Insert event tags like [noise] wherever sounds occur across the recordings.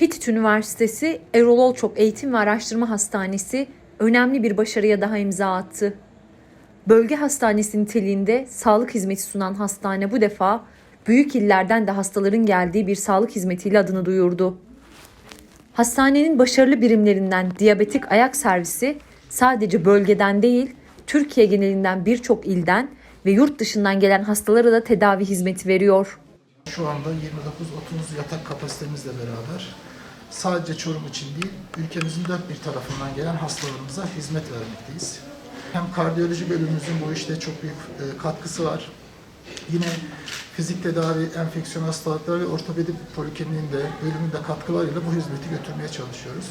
Hitit Üniversitesi Erol Olçok Eğitim ve Araştırma Hastanesi önemli bir başarıya daha imza attı. Bölge hastanesi niteliğinde sağlık hizmeti sunan hastane bu defa büyük illerden de hastaların geldiği bir sağlık hizmetiyle adını duyurdu. Hastanenin başarılı birimlerinden diyabetik ayak servisi sadece bölgeden değil, Türkiye genelinden birçok ilden ve yurt dışından gelen hastalara da tedavi hizmeti veriyor. Şu anda 29-30 yatak kapasitemizle beraber sadece Çorum için değil, ülkemizin dört bir tarafından gelen hastalarımıza hizmet vermekteyiz. Hem kardiyoloji bölümümüzün bu işte çok büyük e, katkısı var. Yine fizik tedavi, enfeksiyon hastalıkları ve ortopedi polikliniğinde, bölümünde katkılarıyla bu hizmeti götürmeye çalışıyoruz.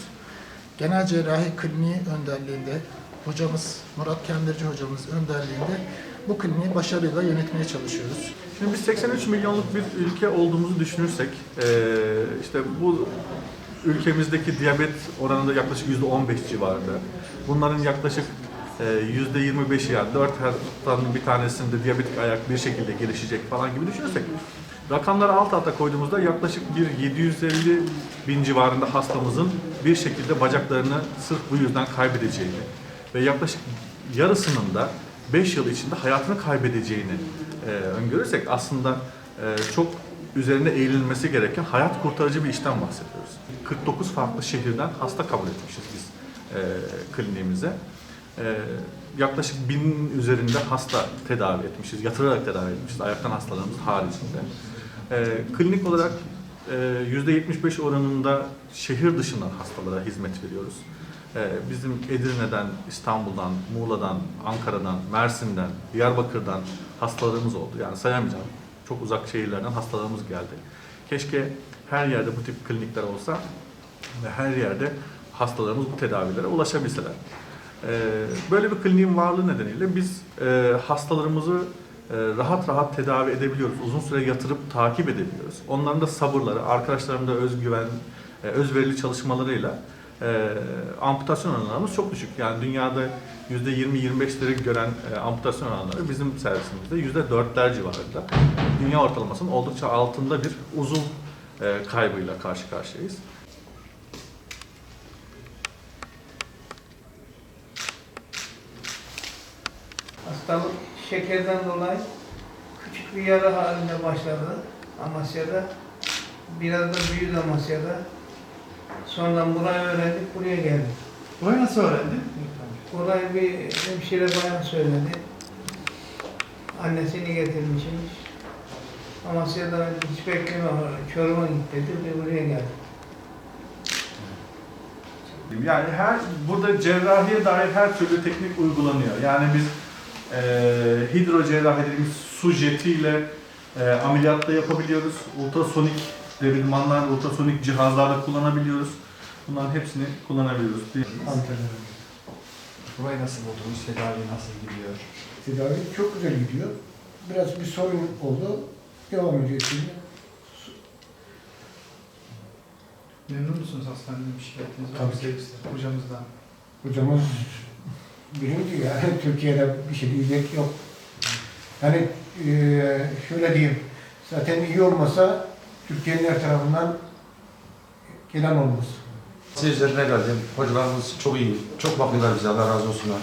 Genel cerrahi kliniği önderliğinde hocamız Murat Kendirci hocamız önderliğinde bu kliniği başarıyla yönetmeye çalışıyoruz. Şimdi biz 83 milyonluk bir ülke olduğumuzu düşünürsek, işte bu ülkemizdeki diyabet oranı da yaklaşık %15 civarında. Bunların yaklaşık eee, %25'i yani 4 hastanın bir tanesinde diyabetik ayak bir şekilde gelişecek falan gibi düşünürsek, rakamları alt alta koyduğumuzda yaklaşık bir 750 bin civarında hastamızın bir şekilde bacaklarını sırf bu yüzden kaybedeceğini ve yaklaşık yarısının da 5 yıl içinde hayatını kaybedeceğini e, öngörürsek aslında e, çok üzerine eğilinmesi gereken hayat kurtarıcı bir işten bahsediyoruz. 49 farklı şehirden hasta kabul etmişiz biz e, kliniğimize. E, yaklaşık binin üzerinde hasta tedavi etmişiz, yatırarak tedavi etmişiz ayaktan hastalarımız haricinde. E, klinik olarak e, %75 oranında şehir dışından hastalara hizmet veriyoruz. Ee, Bizim Edirne'den, İstanbul'dan, Muğla'dan, Ankara'dan, Mersin'den, Diyarbakır'dan hastalarımız oldu. Yani sayamayacağım. Çok uzak şehirlerden hastalarımız geldi. Keşke her yerde bu tip klinikler olsa ve her yerde hastalarımız bu tedavilere ulaşabilseler. Ee, Böyle bir kliniğin varlığı nedeniyle biz e, hastalarımızı e, rahat rahat tedavi edebiliyoruz. Uzun süre yatırıp takip edebiliyoruz. Onların da sabırları, arkadaşlarımın da özgüven, e, özverili çalışmalarıyla e, amputasyon oranlarımız çok düşük. Yani dünyada %20-25'leri gören e, amputasyon oranları bizim servisimizde %4'ler civarında. Dünya ortalamasının oldukça altında bir uzun e, kaybıyla karşı karşıyayız. Hastalık şekerden dolayı küçük bir yara halinde başladı Amasya'da. Biraz da büyüdü Amasya'da. Sonradan burayı öğrendik, buraya geldik. Burayı nasıl öğrendin? Burayı bir hemşire bayan söyledi. Annesini getirmişmiş. Amasya'da hiç bekleme, Çorum'a git dedi ve buraya geldik. Yani her burada cerrahiye dair her türlü teknik uygulanıyor. Yani biz e, hidrocerrahi dediğimiz su jetiyle e, ameliyat da yapabiliyoruz. Ultrasonik devirmanlar, ultrasonik cihazlarla kullanabiliyoruz. Bunların hepsini kullanabiliyoruz. Antalya'da. Burayı nasıl buldunuz? Tedavi nasıl gidiyor? Tedavi çok güzel gidiyor. Biraz bir sorun oldu. Devam ediyor şimdi. Memnun musunuz hastaneden bir şikayetiniz var mı? Tabii. Servisten, Hocamızdan. Hocamız birinci yani [laughs] Türkiye'de bir şey diyecek yok. Yani eee, şöyle diyeyim, zaten iyi olmasa Türkiye'nin her tarafından gelen olmaz. Sizlerine geldim. Hocalarımız çok iyi. Çok bakıyorlar bize. Allah razı olsunlar.